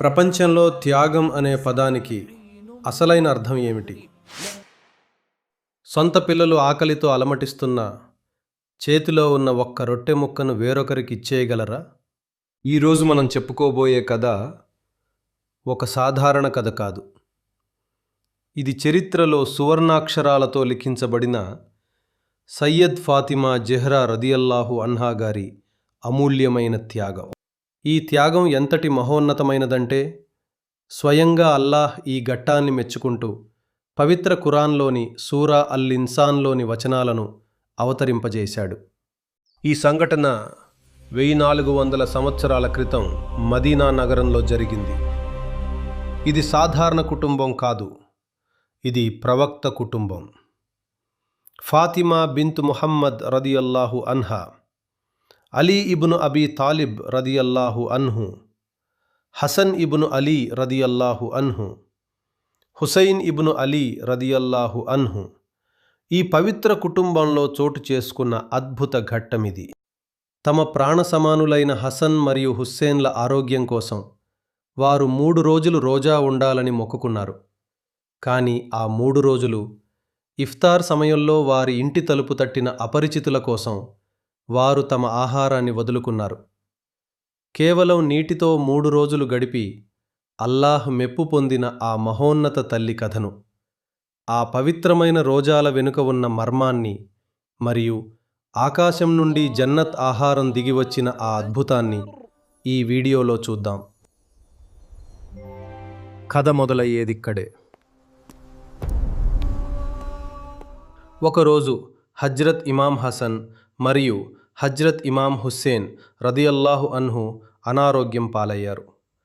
ప్రపంచంలో త్యాగం అనే పదానికి అసలైన అర్థం ఏమిటి? సొంత పిల్లలు ఆకలితో అలమటిస్తున్న చేతిలో ఉన్న ఒక్క రొట్టె ముక్కను వేరొకరికి ఇచ్చేయగలరా? ఈరోజు మనం చెప్పుకోబోయే కథ ఒక సాధారణ కథ కాదు. ఇది చరిత్రలో సువర్ణాక్షరాలతో లిఖించబడిన సయ్యద్ ఫాతిమా జెహ్రా రదియల్లాహు అన్హా గారి అమూల్యమైన త్యాగం. ఈ త్యాగం ఎంతటి మహోన్నతమైనదంటే స్వయంగా అల్లాహ్ ఈ ఘట్టాన్ని మెచ్చుకుంటూ పవిత్ర ఖురాన్లోని సూరా అల్ ఇన్సాన్లోని వచనాలను అవతరింపజేశాడు. ఈ సంఘటన వెయ్యి నాలుగు వందల సంవత్సరాల క్రితం మదీనా నగరంలో జరిగింది. ఇది సాధారణ కుటుంబం కాదు ఇది ప్రవక్త కుటుంబం. ఫాతిమా బింత్ ముహమ్మద్ రదియల్లాహు అన్హా అలీ ఇబును అబీ తాలిబ్ రదియల్లాహు అన్హు హసన్ ఇబును అలీ రదియల్లాహు అన్హు హుసైన్ ఇబును అలీ రదియల్లాహు అన్హు. ఈ పవిత్ర కుటుంబంలో చోటు చేసుకున్న అద్భుత ఘట్టమిది. తమ ప్రాణ సమానులైన హసన్ మరియు హుస్సేన్ల ఆరోగ్యం కోసం వారు మూడు రోజులు రోజా ఉండాలని మొక్కుకున్నారు. కానీ ఆ మూడు రోజులు ఇఫ్తార్ సమయంలో వారి ఇంటి తలుపు తట్టిన అపరిచితుల కోసం వారు తమ ఆహారాన్ని వదులుకున్నారు. కేవలం నీటితో మూడు రోజులు గడిపి అల్లాహ్ మెప్పు పొందిన ఆ మహోన్నత తల్లి కథను ఆ పవిత్రమైన రోజాల వెనుక ఉన్న మర్మాన్ని మరియు ఆకాశం నుండి జన్నత్ ఆహారం దిగివచ్చిన ఆ అద్భుతాన్ని ఈ వీడియోలో చూద్దాం. కథ మొదలయ్యేదిక్కడే ఒకరోజు హజ్రత్ ఇమాం హసన్ మరియు హజ్రత్ ఇమాం హుస్సేన్ రదియల్లాహు అన్హు అనారోగ్యం పాలయ్యారు.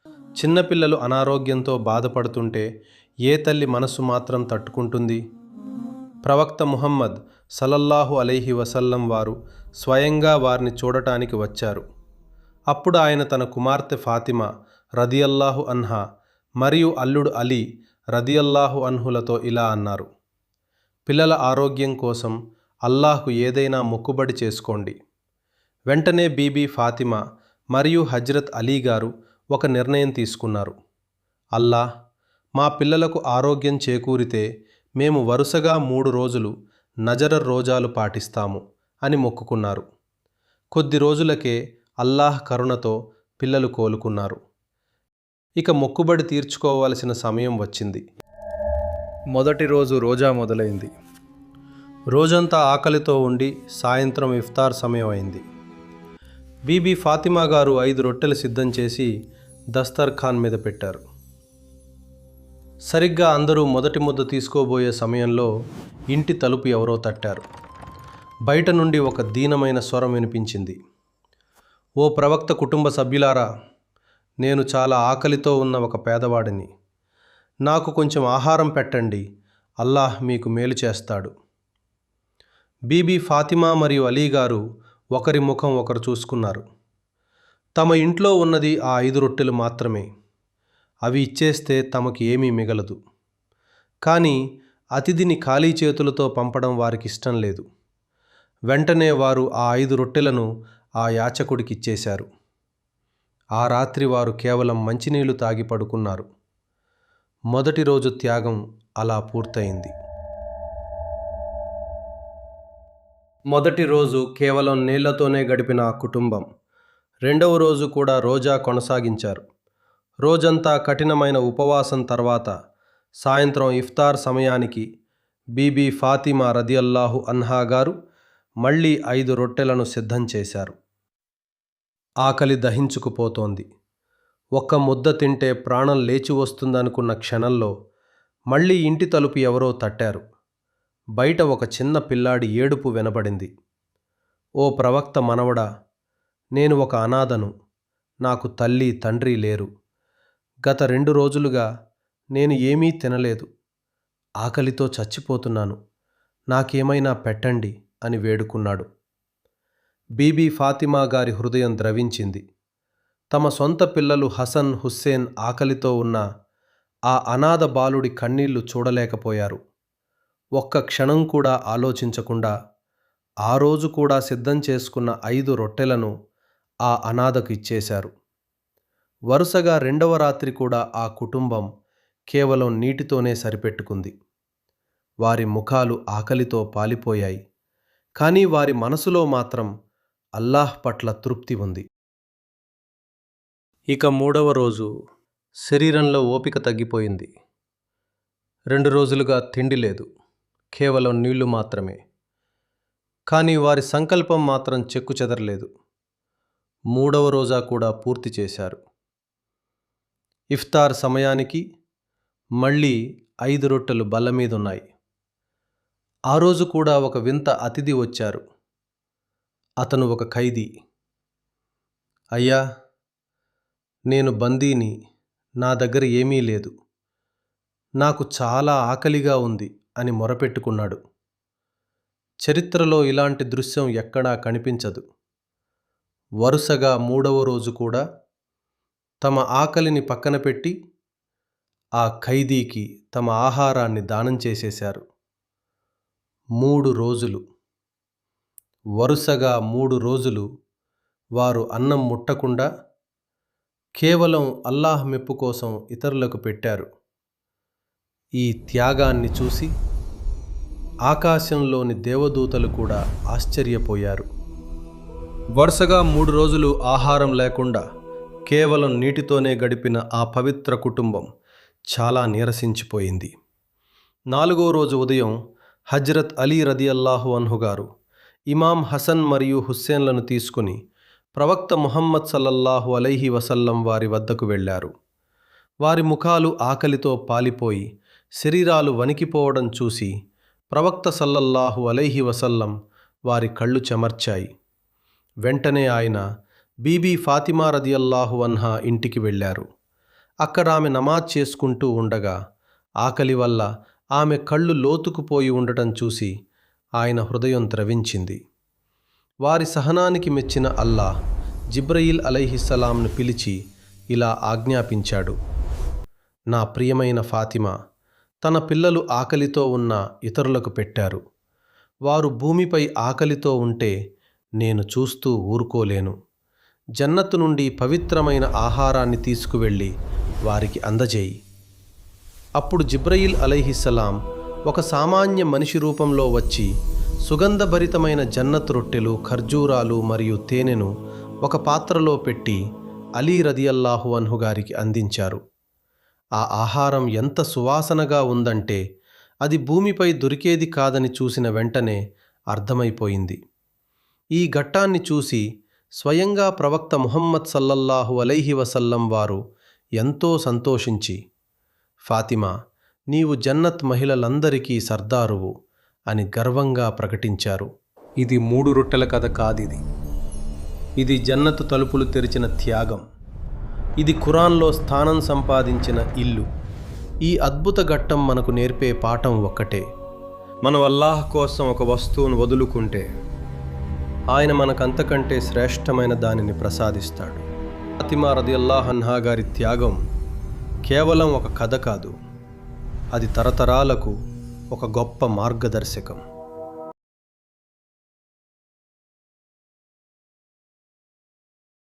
చిన్నపిల్లలు అనారోగ్యంతో బాధపడుతుంటే ఏ తల్లి మనసు మాత్రం తట్టుకుంటుంది? ప్రవక్త ముహమ్మద్ సలల్లాహు అలైహి వసల్లం వారు స్వయంగా వారిని చూడటానికి వచ్చారు. అప్పుడు ఆయన తన కుమార్తె ఫాతిమా రదియల్లాహు అన్హా మరియు అల్లుడు అలీ రదియల్లాహు అన్హులతో ఇలా అన్నారు. పిల్లల ఆరోగ్యం కోసం అల్లాహ్కు ఏదైనా మొక్కుబడి చేసుకోండి. వెంటనే బీబీ ఫాతిమా మరియు హజ్రత్ అలీ గారు ఒక నిర్ణయం తీసుకున్నారు. అల్లాహ్ మా పిల్లలకు ఆరోగ్యం చేకూరితే మేము వరుసగా మూడు రోజులు నజర రోజాలు పాటిస్తాము అని మొక్కుకున్నారు. కొద్ది రోజులకే అల్లాహ్ కరుణతో పిల్లలు కోలుకున్నారు. ఇక మొక్కుబడి తీర్చుకోవాల్సిన సమయం వచ్చింది. మొదటి రోజు రోజా మొదలైంది. రోజంతా ఆకలితో ఉండి సాయంత్రం ఇఫ్తార్ సమయం అయింది బీబీ ఫాతిమా గారు ఐదు రొట్టెలు సిద్ధం చేసి దస్తర్ఖాన్ మీద పెట్టారు. సరిగ్గా అందరూ మొదటి ముద్ద తీసుకోబోయే సమయంలో ఇంటి తలుపు ఎవరో తట్టారు. బయట నుండి ఒక దీనమైన స్వరం వినిపించింది. ఓ ప్రవక్త కుటుంబ సభ్యులారా నేను చాలా ఆకలితో ఉన్న ఒక పేదవాడిని. నాకు కొంచెం ఆహారం పెట్టండి అల్లాహ్ మీకు మేలు చేస్తాడు. బీబీ ఫాతిమా మరియు అలీ గారు ఒకరి ముఖం ఒకరు చూసుకున్నారు. తమ ఇంట్లో ఉన్నది ఆ ఐదు రొట్టెలు మాత్రమే. అవి ఇచ్చేస్తే తమకు ఏమీ మిగలదు. కానీ అతిథిని ఖాళీ చేతులతో పంపడం వారికి ఇష్టం లేదు. వెంటనే వారు ఆ ఐదు రొట్టెలను ఆ యాచకుడికి ఇచ్చేశారు. ఆ రాత్రి వారు కేవలం మంచినీళ్ళు తాగి పడుకున్నారు. మొదటి రోజు త్యాగం అలా పూర్తయింది. మొదటి రోజు కేవలం నీళ్ళతోనే గడిపిన ఆ కుటుంబం. రెండవ రోజు కూడా రోజా కొనసాగించారు. రోజంతా కఠినమైన ఉపవాసం తర్వాత సాయంత్రం ఇఫ్తార్ సమయానికి బీబీ ఫాతిమా రదియల్లాహు అన్హా గారు మళ్ళీ ఐదు రొట్టెలను సిద్ధం చేశారు. ఆకలి దహించుకుపోతోంది. ఒక్క ముద్ద తింటే ప్రాణం లేచి వస్తుందనుకున్న క్షణంలో మళ్ళీ ఇంటి తలుపు ఎవరో తట్టారు. బయట ఒక చిన్న పిల్లాడి ఏడుపు వినబడింది. ఓ ప్రవక్త మనవడా నేను ఒక అనాథను. నాకు తల్లి తండ్రి లేరు. గత రెండు రోజులుగా నేను ఏమీ తినలేదు. ఆకలితో చచ్చిపోతున్నాను. నాకేమైనా పెట్టండి అని వేడుకున్నాడు. బీబీ ఫాతిమా గారి హృదయం ద్రవించింది. తమ సొంత పిల్లలు హసన్ హుస్సేన్ ఆకలితో ఉన్న ఆ అనాథ బాలుడి కన్నీళ్ళు చూడలేకపోయారు. ఒక్క క్షణం కూడా ఆలోచించకుండా ఆ రోజు కూడా సిద్ధం చేసుకున్న ఐదు రొట్టెలను ఆ అనాథకు ఇచ్చేశారు. వరుసగా రెండవ రాత్రి కూడా ఆ కుటుంబం కేవలం నీటితోనే సరిపెట్టుకుంది. వారి ముఖాలు ఆకలితో పాలిపోయాయి. కానీ వారి మనసులో మాత్రం అల్లాహ్ పట్ల తృప్తి ఉంది. ఇక మూడవ రోజు శరీరంలో ఓపిక తగ్గిపోయింది. రెండు రోజులుగా తిండి లేదు. కేవలం నీళ్ళు మాత్రమే. కానీ వారి సంకల్పం మాత్రం చెక్కు చెదరలేదు. మూడవ రోజా కూడా పూర్తి చేశారు. ఇఫ్తార్ సమయానికి మళ్ళీ ఐదు రొట్టెలు బల్ల మీదున్నాయి. ఆ రోజు కూడా ఒక వింత అతిథి వచ్చారు. అతను ఒక ఖైదీ. అయ్యా నేను బందీని నా దగ్గర ఏమీ లేదు. నాకు చాలా ఆకలిగా ఉంది. అని మొరపెట్టుకున్నాడు. చరిత్రలో ఇలాంటి దృశ్యం ఎక్కడా కనిపించదు. వరుసగా మూడవ రోజు కూడా తమ ఆకలిని పక్కన పెట్టి ఆ ఖైదీకి తమ ఆహారాన్ని దానం చేసేశారు. మూడు రోజులు. వరుసగా మూడు రోజులు వారు అన్నం ముట్టకుండా కేవలం అల్లాహ్ మెప్పు కోసం ఇతరులకు పెట్టారు. ఈ త్యాగాన్ని చూసి ఆకాశంలోని దేవదూతలు కూడా ఆశ్చర్యపోయారు. వరుసగా మూడు రోజులు ఆహారం లేకుండా కేవలం నీటితోనే గడిపిన ఆ పవిత్ర కుటుంబం చాలా నీరసించిపోయింది. నాలుగో రోజు ఉదయం హజ్రత్ అలీ రదియల్లాహు అన్హు గారు ఇమాం హసన్ మరియు హుస్సేన్లను తీసుకుని ప్రవక్త ముహమ్మద్ సల్లల్లాహు అలైహి వసల్లం వారి వద్దకు వెళ్ళారు. వారి ముఖాలు ఆకలితో పాలిపోయి శరీరాలు వణికిపోవడం చూసి ప్రవక్త సల్లల్లాహు అలైహి వసల్లం వారి కళ్ళు చెమర్చాయి. వెంటనే ఆయన బీబీ ఫాతిమా రదియల్లాహు అన్హా ఇంటికి వెళ్ళారు. అక్కడ ఆమె నమాజ్ చేసుకుంటూ ఉండగా ఆకలి వల్ల ఆమె కళ్ళు లోతుకుపోయి ఉండటం చూసి ఆయన హృదయం ద్రవించింది. వారి సహనానికి మెచ్చిన అల్లా జిబ్రయిల్ అలైహిస్సలాంను పిలిచి ఇలా ఆజ్ఞాపించాడు. నా ప్రియమైన ఫాతిమా తన పిల్లలు ఆకలితో ఉన్న ఇతరులకు పెట్టారు. వారు భూమిపై ఆకలితో ఉంటే నేను చూస్తూ ఊరుకోలేను. జన్నత్తు నుండి పవిత్రమైన ఆహారాన్ని తీసుకువెళ్ళి వారికి అందజేయి. అప్పుడు జిబ్రయిల్ అలైహిస్సలాం ఒక సామాన్య మనిషి రూపంలో వచ్చి సుగంధభరితమైన జన్నత్ రొట్టెలు ఖర్జూరాలు మరియు తేనెను ఒక పాత్రలో పెట్టి అలీ రదియల్లాహు అన్హు గారికి అందించారు. ఆ ఆహారం ఎంత సువాసనగా ఉందంటే అది భూమిపై దొరికేది కాదని చూసిన వెంటనే అర్థమైపోయింది. ఈ ఘట్టాన్ని చూసి స్వయంగా ప్రవక్త ముహమ్మద్ సల్లల్లాహు అలైహి వసల్లం వారు ఎంతో సంతోషించి ఫాతిమా నీవు జన్నత్ మహిళలందరికీ సర్దారువు అని గర్వంగా ప్రకటించారు. ఇది మూడు రొట్టెల కథ కాదిది. ఇది జన్నత్ తలుపులు తెరిచిన త్యాగం. ఇది ఖురాన్లో స్థానం సంపాదించిన ఇల్లు. ఈ అద్భుత ఘట్టం మనకు నేర్పే పాఠం ఒక్కటే. మనం అల్లాహ్ కోసం ఒక వస్తువును వదులుకుంటే ఆయన మనకంతకంటే శ్రేష్టమైన దానిని ప్రసాదిస్తాడు. ఫాతిమా రది అల్లాహన్హా గారి త్యాగం కేవలం ఒక కథ కాదు. అది తరతరాలకు ఒక గొప్ప మార్గదర్శకం.